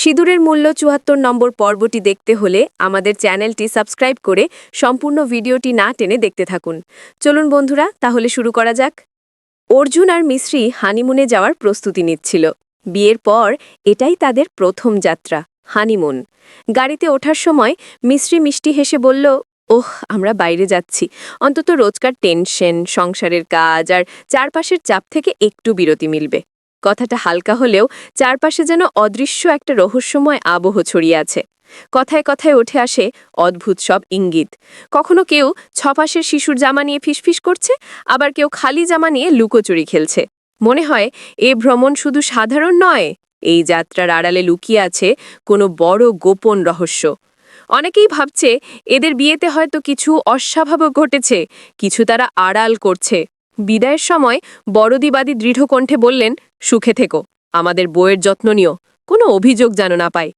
সিঁদুরের মূল্য চুয়াত্তর নম্বর পর্বটি দেখতে হলে আমাদের চ্যানেলটি সাবস্ক্রাইব করে সম্পূর্ণ ভিডিওটি না টেনে দেখতে থাকুন। চলুন বন্ধুরা, তাহলে শুরু করা যাক। অর্জুন আর মিশ্রি হানিমুনে যাওয়ার প্রস্তুতি নিচ্ছিল। বিয়ের পর এটাই তাদের প্রথম যাত্রা, হানিমুন। গাড়িতে ওঠার সময় মিশ্রি মিষ্টি হেসে বলল, ওহ, আমরা বাইরে যাচ্ছি। অন্তত রোজকার টেনশন, সংসারের কাজ আর চারপাশের চাপ থেকে একটু বিরতি মিলবে। কথাটা হালকা হলেও চারপাশে যেন অদৃশ্য একটা রহস্যময় আবহ ছড়িয়ে আছে। কথায় কথায় উঠে আসে অদ্ভুত সব ইঙ্গিত। কখনো কেউ ছপাশের শিশুর জামা নিয়ে ফিসফিস করছে, আবার কেউ খালি জামা নিয়ে লুকোচুরি খেলছে। মনে হয়, এ ভ্রমণ শুধু সাধারণ নয়, এই যাত্রার আড়ালে লুকিয়ে আছে কোনো বড় গোপন রহস্য। অনেকেই ভাবছে, এদের বিয়েতে হয়তো কিছু অস্বাভাবিক ঘটেছে, কিছু তারা আড়াল করছে। বিদায়ের সময় বড়দিবাদী দৃঢ়কণ্ঠে বললেন সুখে থেকো। আমাদের বইয়ের যত্ন নিও। কোনো অভিযোগ যেন না পাই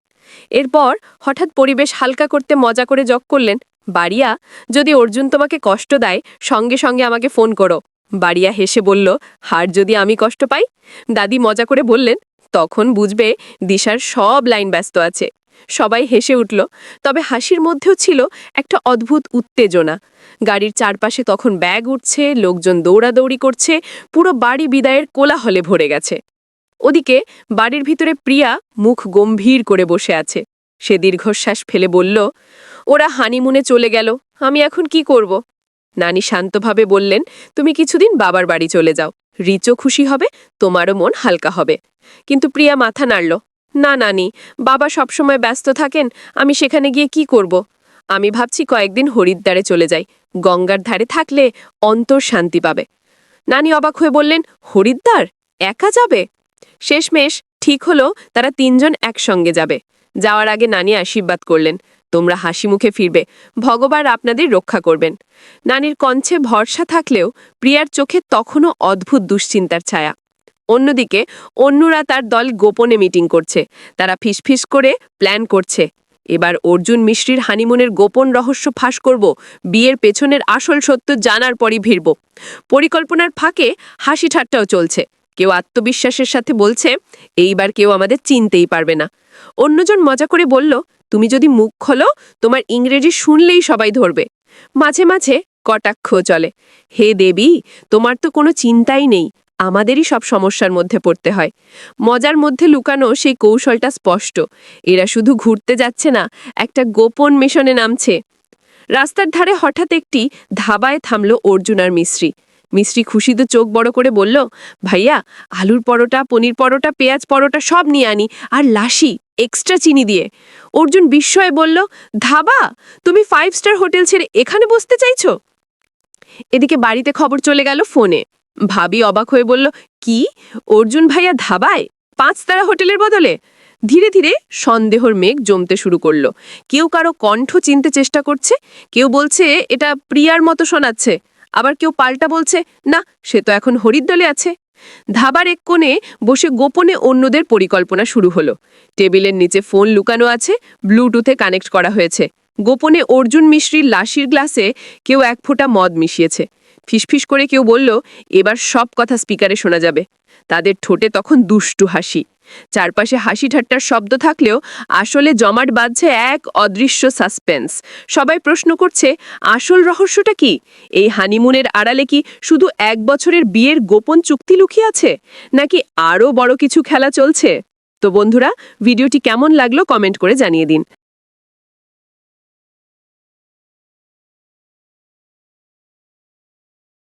এরপর হঠাৎ পরিবেশ হালকা করতে মজা করে জগ করলেন, বাড়িয়া, যদি অর্জুন তোমাকে কষ্ট দেয়, সঙ্গে সঙ্গে আমাকে ফোন করো। বাড়িয়া হেসে বলল, হার যদি আমি কষ্ট পাই? দাদি মজা করে বললেন, তখন বুঝবে দিশার সব লাইন ব্যস্ত আছে। সবাই হেসে উঠল, তবে হাসির মধ্যেও ছিল একটা অদ্ভুত উত্তেজনা। গাড়ির চারপাশে তখন ব্যাগ উঠছে, লোকজন দৌড়াদৌড়ি করছে, পুরো বাড়ি বিদায়ের কোলাহলে ভরে গেছে। ওদিকে বাড়ির ভিতরে প্রিয়া মুখ গম্ভীর করে বসে আছে। সে দীর্ঘশ্বাস ফেলে বলল, ওরা হানিমুনে চলে গেল, আমি এখন কি করব? নানি শান্তভাবে বললেন, তুমি কিছুদিন বাবার বাড়ি চলে যাও, রিচও খুশি হবে, তোমারও মন হালকা হবে। কিন্তু প্রিয়া মাথা নাড়ল না, নানি, বাবা সবসময় ব্যস্ত থাকেন, আমি সেখানে গিয়ে কি করব? আমি ভাবছি কয়েকদিন হরিদ্বারে চলে যাই, গঙ্গার ধারে থাকলে অন্তর শান্তি পাবে। নানি অবাক হয়ে বললেন, হরিদ্বার? একা যাবে? শেষমেশ ঠিক হলো, তারা তিনজন একসঙ্গে যাবে। যাওয়ার আগে নানি আশীর্বাদ করলেন, তোমরা হাসি মুখে ফিরবে, ভগবান আপনাদের রক্ষা করবেন। নানির কঞ্চে ভরসা থাকলেও, প্রিয়ার চোখে তখনও অদ্ভুত দুশ্চিন্তার ছায়া। অন্যদিকে, অন্যরা তার দল গোপনে মিটিং করছে। তারা ফিসফিস করে প্ল্যান করছে। এবার অর্জুন মিশ্রির হানিমুনের গোপন রহস্য ফাঁস করব, বিয়ের পেছনের আসল সত্য জানার পরই ভিড়ব। পরিকল্পনার ফাঁকে হাসি ঠাট্টাও চলছে। কেউ আত্মবিশ্বাসের সাথে বলছে, এইবার কেউ আমাদের চিনতেই পারবে না। অন্যজন মজা করে বলল, তুমি যদি মুখ খোলো, তোমার ইংরেজি শুনলেই সবাই ধরবে। মাঝে মাঝে কটাক্ষ চলে, হে দেবী, তোমার তো কোনো চিন্তাই নেই। আমাদেরই সব সমস্যার মধ্যে পড়তে হয়। মজার মধ্যে লুকানো সেই কৌশলটা স্পষ্ট। এরা শুধু ঘুরতে যাচ্ছে না, একটা গোপন মিশনে নামছে। রাস্তার ধারে হঠাৎ একটি ধাবায় থামল অর্জুন আর মিশ্রি। মিশ্রি খুশিতে চোখ বড় করে বলল, ভাইয়া, আলুর পরোটা, পনির পরোটা, পেঁয়াজ পরোটা সব নিয়ে আনি, আর লাসি এক্সট্রা চিনি দিয়ে। অর্জুন বিস্ময়ে বলল, ধাবা? তুমি ফাইভ স্টার হোটেল ছেড়ে এখানে বসতে চাইছো? এদিকে বাড়িতে খবর চলে গেল ফোনে। ভাবি অবাক হয়ে বলল, কি? অর্জুন ভাইয়া ধাবায়? পাঁচ তারা হোটেলের বদলে? ধীরে ধীরে সন্দেহর মেঘ জমতে শুরু করল। কেউ কারও কণ্ঠ চিনতে চেষ্টা করছে, কেউ বলছে, এটা প্রিয়ার মতো শোনাচ্ছে। আবার কেউ পাল্টা বলছে, না, সে তো এখন হরিদ্দলে আছে। ধাবার এক কোণে বসে গোপনে অন্যদের পরিকল্পনা শুরু হলো। টেবিলের নিচে ফোন লুকানো আছে, ব্লুটুথে কানেক্ট করা হয়েছে। গোপনে অর্জুন মিশ্রির লাশির গ্লাসে কেউ এক ফোঁটা মদ মিশিয়েছে। ফিসফিস করে কেউ বলল, এবার সব কথা স্পিকারে শোনা যাবে। তাদের ঠোঁটে তখন দুষ্টু হাসি। চারপাশে হাসি ঠাট্টার শব্দ থাকলেও আসলে জমাট বাঁধছে এক অদৃশ্য সাসপেন্স। সবাই প্রশ্ন করছে, আসল রহস্যটা কি? এই হানিমুনের আড়ালে কি শুধু এক বছরের বিয়ের গোপন চুক্তি লুকিয়ে আছে? নাকি আরও বড় কিছু খেলা চলছে? তো বন্ধুরা, ভিডিওটি কেমন লাগল কমেন্ট করে জানিয়ে দিন।